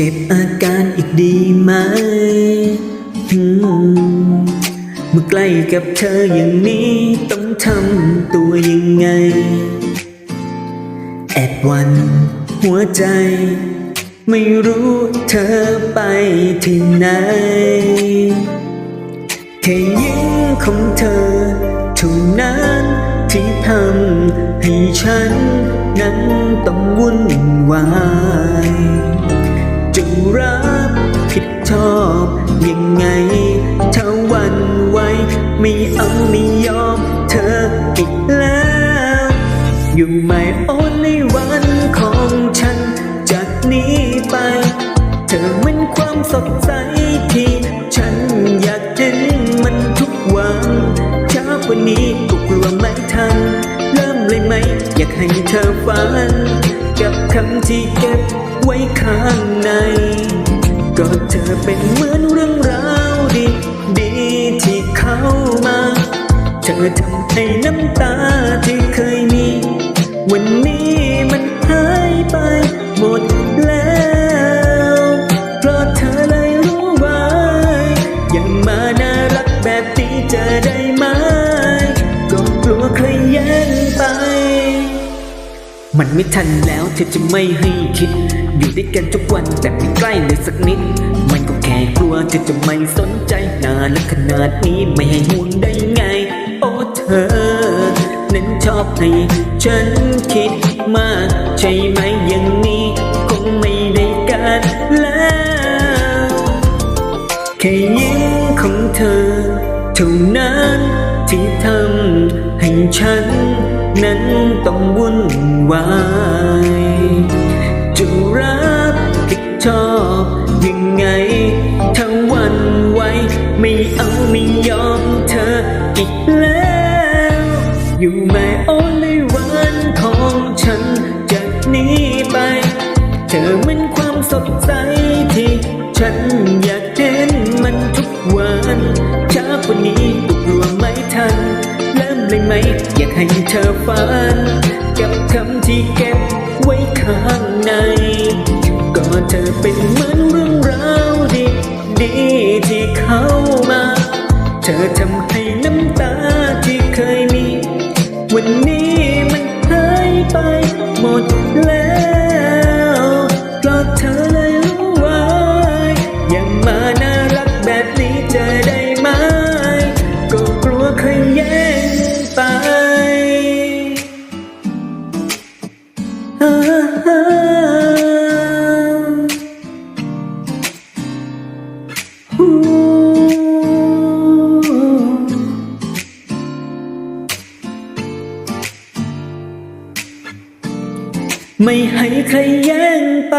เก็บอาการอีกดีไหมเมื่อใกล้กับเธออย่างนี้ต้องทำตัวยังไง แอบวันหัวใจ ไม่รู้เธอไปที่ไหน แค่ยิ้มของเธอเท่านั้นที่ทำให้ฉันนั้นต้องวุ่นวาย จะรับผิดชอบยังไงถ้าวันไหวไม่เอาไม่ยอมเธออีกแล้ว อยู่ไม่โอนในวันของฉันจากนี้ไป เธอเหมือนความสดใสที่ฉันอยากเห็นมันทุกวันช้าว่านี้ก็กลัวไม่ทัน เริ่มเลยไหม อยากให้เธอฝัน กับคำที่เก็บไว้ข้างใน ก็เธอเป็นเหมือนเรื่องราวดี ดีที่เข้ามา เธอทำให้น้ำตา มันไม่ทันแล้วเธอจะไม่ให้คิด อยู่ด้วยกันทุกวันแต่ไม่ใกล้เลยสักนิด มันก็แค่กลัวเธอจะไม่สนใจนานและขนาดนี้ไม่ให้ห่วงได้ไง โอ้เธอ นั้นชอบให้ฉันคิดมาก ใช่ไหมอย่างนี้ คงไม่ได้การแล้ว แค่ยิ้มของเธอ ท่านั้นที่ทำให้ฉัน นั้นต้องวุ่นวายจะรับผิดชอบยังไงถ้าวันไหวไม่เอาไม่ยอมเธออีกแล้ว อยู่ไม่โอนในวันของฉันจากนี้ไป เธอเหมือนความสดใสที่ฉัน อยากให้เธอฝัน กับคำที่เก็บไว้ข้างใน ก็เธอเป็นเหมือนเรื่องราวดีดีๆที่เข้ามา เธอทำให้น้ำตาที่เคยมี วันนี้ ไม่ให้ใครแย่งไป